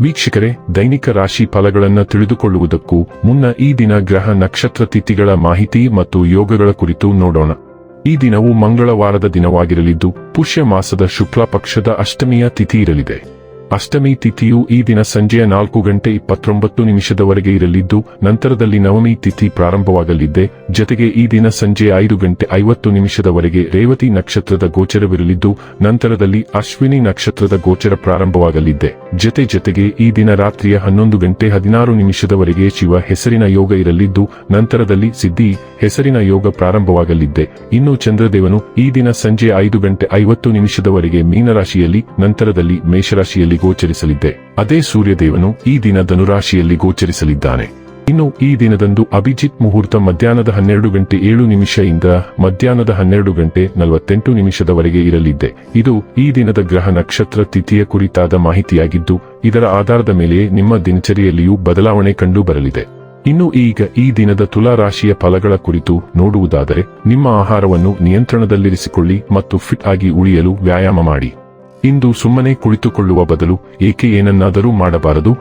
ವೀಕ್ಷಕರೇ, ದೈನಿಕ ರಾಶಿ ಫಲಗಳನ್ನು ತಿಳಿದುಕೊಳ್ಳುವುದಕ್ಕೂ ಮುನ್ನ ಈ ದಿನ ಗ್ರಹ ನಕ್ಷತ್ರ ತಿಥಿಗಳ ಮಾಹಿತಿ ಮತ್ತು ಯೋಗಗಳ ಕುರಿತು ನೋಡೋಣ. ಈ ದಿನವು ಮಂಗಳವಾರದ ದಿನವಾಗಿರಲಿದ್ದು, ಪುಷ್ಯ ಮಾಸದ ಶುಕ್ಲ ಪಕ್ಷದ ಅಷ್ಟಮಿಯ ತಿಥಿ ಇರಲಿದೆ. ಅಷ್ಟಮಿ ತಿಥಿಯು ಈ ದಿನ ಸಂಜೆಯ ನಾಲ್ಕು ಗಂಟೆ ಇಪ್ಪತ್ತೊಂಬತ್ತು ನಿಮಿಷದವರೆಗೆ ಇರಲಿದ್ದು, ನಂತರದಲ್ಲಿ ನವಮಿ ತಿಥಿ ಪ್ರಾರಂಭವಾಗಲಿದೆ. ಜತೆಗೆ ಈ ದಿನ ಸಂಜೆ ಐದು ಗಂಟೆ ಐವತ್ತು ನಿಮಿಷದವರೆಗೆ ರೇವತಿ ನಕ್ಷತ್ರದ ಗೋಚರವಿರಲಿದ್ದು, ನಂತರದಲ್ಲಿ ಅಶ್ವಿನಿ ನಕ್ಷತ್ರದ ಗೋಚರ ಪ್ರಾರಂಭವಾಗಲಿದ್ದೆ ಜತೆ ಜತೆಗೆ ಈ ದಿನ ರಾತ್ರಿಯ ಹನ್ನೊಂದು ಗಂಟೆ ಹದಿನಾರು ನಿಮಿಷದವರೆಗೆ ಶಿವ ಹೆಸರಿನ ಯೋಗ ಇರಲಿದ್ದು, ನಂತರದಲ್ಲಿ ಸಿದ್ಧಿ ಹೆಸರಿನ ಯೋಗ ಪ್ರಾರಂಭವಾಗಲಿದ್ದೆ ಇನ್ನು ಚಂದ್ರದೇವನು ಈ ದಿನ ಸಂಜೆ ಐದು ಗಂಟೆ ಐವತ್ತು ನಿಮಿಷದವರೆಗೆ ಮೀನರಾಶಿಯಲ್ಲಿ, ನಂತರದಲ್ಲಿ ಮೇಷರಾಶಿಯಲ್ಲಿ ಗೋಚರಿಸಲಿದ್ದೆ. ಅದೇ ಸೂರ್ಯದೇವನು ಈ ದಿನ ಧನುರಾಶಿಯಲ್ಲಿ ಗೋಚರಿಸಲಿದ್ದಾನೆ. ಇನ್ನು ಈ ದಿನದಂದು ಅಭಿಜಿತ್ ಮುಹೂರ್ತ ಮಧ್ಯಾಹ್ನದ ಹನ್ನೆರಡು ಗಂಟೆ ಏಳು ನಿಮಿಷದಿಂದ ಮಧ್ಯಾಹ್ನದ ಹನ್ನೆರಡು ಗಂಟೆ ನಲವತ್ತೆಂಟು ನಿಮಿಷದವರೆಗೆ ಇರಲಿದ್ದೆ. ಇದು ಈ ದಿನದ ಗ್ರಹ ನಕ್ಷತ್ರ ತಿಥಿಯ ಕುರಿತಾದ ಮಾಹಿತಿಯಾಗಿದ್ದು, ಇದರ ಆಧಾರದ ಮೇಲೆ ನಿಮ್ಮ ದಿನಚರಿಯಲ್ಲಿಯೂ ಬದಲಾವಣೆ ಕಂಡು ಬರಲಿದೆ. ಇನ್ನು ಈಗ ಈ ದಿನದ ತುಲಾ ರಾಶಿಯ ಫಲಗಳ ಕುರಿತು ನೋಡುವುದಾದರೆ, ನಿಮ್ಮ ಆಹಾರವನ್ನು ನಿಯಂತ್ರಣದಲ್ಲಿರಿಸಿಕೊಳ್ಳಿ ಮತ್ತು ಫಿಟ್ ಆಗಿ ಉಳಿಯಲು ವ್ಯಾಯಾಮ ಮಾಡಿ. ಇಂದು ಸುಮ್ಮನೆ ಕುಳಿತುಕೊಳ್ಳುವ ಬದಲು ಏಕೆ ಏನನ್ನಾದರೂ ಮಾಡಬಾರದು?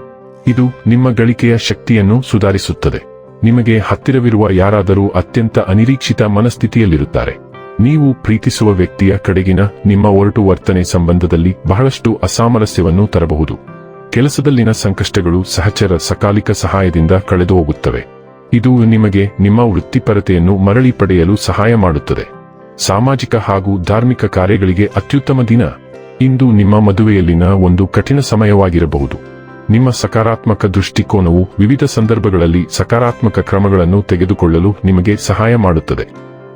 ಇದು ನಿಮ್ಮ ಗಳಿಕೆಯ ಶಕ್ತಿಯನ್ನು ಸುಧಾರಿಸುತ್ತದೆ. ನಿಮಗೆ ಹತ್ತಿರವಿರುವ ಯಾರಾದರೂ ಅತ್ಯಂತ ಅನಿರೀಕ್ಷಿತ ಮನಸ್ಥಿತಿಯಲ್ಲಿರುತ್ತಾರೆ. ನೀವು ಪ್ರೀತಿಸುವ ವ್ಯಕ್ತಿಯ ಕಡೆಗಿನ ನಿಮ್ಮ ಒರಟು ವರ್ತನೆ ಸಂಬಂಧದಲ್ಲಿ ಬಹಳಷ್ಟು ಅಸಾಮರಸ್ಯವನ್ನು ತರಬಹುದು. ಕೆಲಸದಲ್ಲಿನ ಸಂಕಷ್ಟಗಳು ಸಹಚರ ಸಕಾಲಿಕ ಸಹಾಯದಿಂದ ಕಳೆದು ಹೋಗುತ್ತವೆ ಇದು ನಿಮಗೆ ನಿಮ್ಮ ವೃತ್ತಿಪರತೆಯನ್ನು ಮರಳಿ ಪಡೆಯಲು ಸಹಾಯ ಮಾಡುತ್ತದೆ. ಸಾಮಾಜಿಕ ಹಾಗೂ ಧಾರ್ಮಿಕ ಕಾರ್ಯಗಳಿಗೆ ಅತ್ಯುತ್ತಮ ದಿನ. ಇಂದು ನಿಮ್ಮ ಮದುವೆಯಲ್ಲಿನ ಒಂದು ಕಠಿಣ ಸಮಯವಾಗಿರಬಹುದು. ನಿಮ್ಮ ಸಕಾರಾತ್ಮಕ ದೃಷ್ಟಿಕೋನವು ವಿವಿಧ ಸಂದರ್ಭಗಳಲ್ಲಿ ಸಕಾರಾತ್ಮಕ ಕ್ರಮಗಳನ್ನು ತೆಗೆದುಕೊಳ್ಳಲು ನಿಮಗೆ ಸಹಾಯ ಮಾಡುತ್ತದೆ.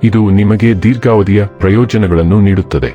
ಇದು ನಿಮಗೆ ದೀರ್ಘಾವಧಿಯ ಪ್ರಯೋಜನಗಳನ್ನು ನೀಡುತ್ತದೆ.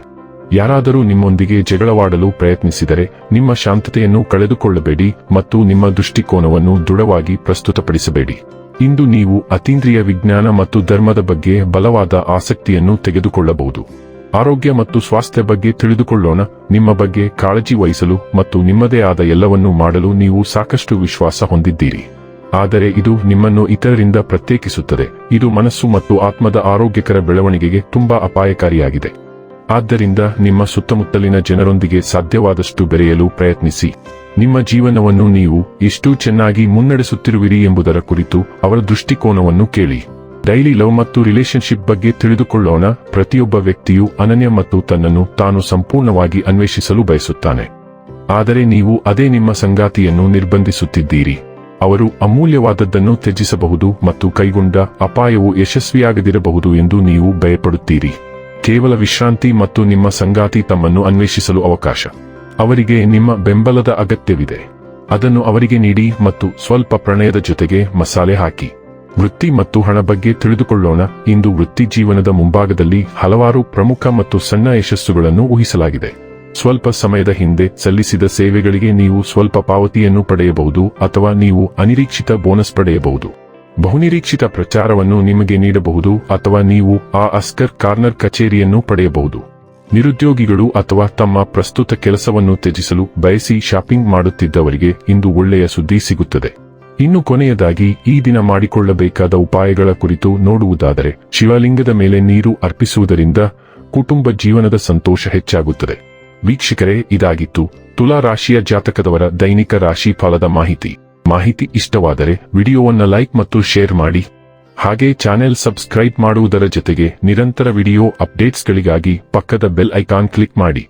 ಯಾರಾದರೂ ನಿಮ್ಮೊಂದಿಗೆ ಜಗಳವಾಡಲು ಪ್ರಯತ್ನಿಸಿದರೆ ನಿಮ್ಮ ಶಾಂತತೆಯನ್ನು ಕಳೆದುಕೊಳ್ಳಬೇಡಿ ಮತ್ತು ನಿಮ್ಮ ದೃಷ್ಟಿಕೋನವನ್ನು ದೃಢವಾಗಿ ಪ್ರಸ್ತುತಪಡಿಸಬೇಡಿ. ಇಂದು ನೀವು ಅತೀಂದ್ರಿಯ ವಿಜ್ಞಾನ ಮತ್ತು ಧರ್ಮದ ಬಗ್ಗೆ ಬಲವಾದ ಆಸಕ್ತಿಯನ್ನು ತೆಗೆದುಕೊಳ್ಳಬಹುದು. ಆರೋಗ್ಯ ಮತ್ತು ಸ್ವಾಸ್ಥ್ಯ ಬಗ್ಗೆ ತಿಳಿದುಕೊಳ್ಳೋಣ, ನಿಮ್ಮ ಬಗ್ಗೆ ಕಾಳಜಿ ವಹಿಸಲು ಮತ್ತು ನಿಮ್ಮದೇ ಆದ ಎಲ್ಲವನ್ನೂ ಮಾಡಲು ನೀವು ಸಾಕಷ್ಟು ವಿಶ್ವಾಸ ಹೊಂದಿದ್ದೀರಿ. ಆದರೆ ಇದು ನಿಮ್ಮನ್ನು ಇತರರಿಂದ ಪ್ರತ್ಯೇಕಿಸುತ್ತದೆ. ಇದು ಮನಸ್ಸು ಮತ್ತು ಆತ್ಮದ ಆರೋಗ್ಯಕರ ಬೆಳವಣಿಗೆಗೆ ತುಂಬಾ ಅಪಾಯಕಾರಿಯಾಗಿದೆ. ಆದ್ದರಿಂದ ನಿಮ್ಮ ಸುತ್ತಮುತ್ತಲಿನ ಜನರೊಂದಿಗೆ ಸಾಧ್ಯವಾದಷ್ಟು ಬೆರೆಯಲು ಪ್ರಯತ್ನಿಸಿ. ನಿಮ್ಮ ಜೀವನವನ್ನು ನೀವು ಎಷ್ಟು ಚೆನ್ನಾಗಿ ಮುನ್ನಡೆಸುತ್ತಿರುವಿರಿ ಎಂಬುದರ ಕುರಿತು ಅವರ ದೃಷ್ಟಿಕೋನವನ್ನು ಕೇಳಿ. ಡೈಲಿ ಲವ್ ಮತ್ತು ರಿಲೇಶನ್ಶಿಪ್ ಬಗ್ಗೆ ತಿಳಿದುಕೊಳ್ಳೋಣ. ಪ್ರತಿಯೊಬ್ಬ ವ್ಯಕ್ತಿಯು ಅನನ್ಯ ಮತ್ತು ತನ್ನನ್ನು ತಾನು ಸಂಪೂರ್ಣವಾಗಿ ಅನ್ವೇಷಿಸಲು ಬಯಸುತ್ತಾನೆ. ಆದರೆ ನೀವು ಅದೇ ನಿಮ್ಮ ಸಂಗಾತಿಯನ್ನು ನಿರ್ಬಂಧಿಸುತ್ತಿದ್ದೀರಿ. ಅವರು ಅಮೂಲ್ಯವಾದದ್ದನ್ನು ತ್ಯಜಿಸಬಹುದು ಮತ್ತು ಕೈಗೊಂಡ ಅಪಾಯವು ಯಶಸ್ವಿಯಾಗದಿರಬಹುದು ಎಂದು ನೀವು ಭಯಪಡುತ್ತೀರಿ. ಕೇವಲ ವಿಶ್ರಾಂತಿ ಮತ್ತು ನಿಮ್ಮ ಸಂಗಾತಿ ತಮ್ಮನ್ನು ಅನ್ವೇಷಿಸಲು ಅವಕಾಶ. ಅವರಿಗೆ ನಿಮ್ಮ ಬೆಂಬಲದ ಅಗತ್ಯವಿದೆ. ಅದನ್ನು ಅವರಿಗೆ ನೀಡಿ ಮತ್ತು ಸ್ವಲ್ಪ ಪ್ರಣಯದ ಜೊತೆಗೆ ಮಸಾಲೆ ಹಾಕಿ. ವೃತ್ತಿ ಮತ್ತು ಹಣ ಬಗ್ಗೆ ತಿಳಿದುಕೊಳ್ಳೋಣ. ಇಂದು ವೃತ್ತಿ ಜೀವನದ ಮುಂಭಾಗದಲ್ಲಿ ಹಲವಾರು ಪ್ರಮುಖ ಮತ್ತು ಸಣ್ಣ ಯಶಸ್ಸುಗಳನ್ನು ಊಹಿಸಲಾಗಿದೆ. ಸ್ವಲ್ಪ ಸಮಯದ ಹಿಂದೆ ಸಲ್ಲಿಸಿದ ಸೇವೆಗಳಿಗೆ ನೀವು ಸ್ವಲ್ಪ ಪಾವತಿಯನ್ನು ಪಡೆಯಬಹುದು ಅಥವಾ ನೀವು ಅನಿರೀಕ್ಷಿತ ಬೋನಸ್ ಪಡೆಯಬಹುದು. ಬಹುನಿರೀಕ್ಷಿತ ಪ್ರಚಾರವನ್ನು ನಿಮಗೆ ನೀಡಬಹುದು ಅಥವಾ ನೀವು ಆ ಅಸ್ಕರ್ ಕಾರ್ನರ್ ಕಚೇರಿಯನ್ನು ಪಡೆಯಬಹುದು. ನಿರುದ್ಯೋಗಿಗಳು ಅಥವಾ ತಮ್ಮ ಪ್ರಸ್ತುತ ಕೆಲಸವನ್ನು ತ್ಯಜಿಸಲು ಬಯಸಿ ಶಾಪಿಂಗ್ ಮಾಡುತ್ತಿದ್ದವರಿಗೆ ಇಂದು ಒಳ್ಳೆಯ ಸುದ್ದಿ ಸಿಗುತ್ತದೆ. ಇನ್ನು ಕೊನೆಯದಾಗಿ ಈ ದಿನ ಮಾಡಿಕೊಳ್ಳಬೇಕಾದ ಉಪಾಯಗಳ ಕುರಿತು ನೋಡುವುದಾದರೆ ಶಿವಲಿಂಗದ ಮೇಲೆ ನೀರು ಅರ್ಪಿಸುವುದರಿಂದ ಕುಟುಂಬ ಜೀವನದ ಸಂತೋಷ ಹೆಚ್ಚಾಗುತ್ತದೆ. ವೀಕ್ಷಕರೇ, ಇದಾಗಿತ್ತು ತುಲಾ ರಾಶಿಯ ಜಾತಕದವರ ದೈನಿಕ ರಾಶಿ ಫಲದ ಮಾಹಿತಿ. ಮಾಹಿತಿ ಇಷ್ಟವಾದರೆ ವಿಡಿಯೋವನ್ನ ಲೈಕ್ ಮತ್ತು ಶೇರ್ ಮಾಡಿ. ಹಾಗೆ ಚಾನೆಲ್ ಸಬ್ಸ್ಕ್ರೈಬ್ ಮಾಡುವುದರ ಜೊತೆಗೆ ನಿರಂತರ ವಿಡಿಯೋ ಅಪ್ಡೇಟ್ಸ್ಗಳಿಗಾಗಿ ಪಕ್ಕದ ಬೆಲ್ ಐಕಾನ್ ಕ್ಲಿಕ್ ಮಾಡಿ.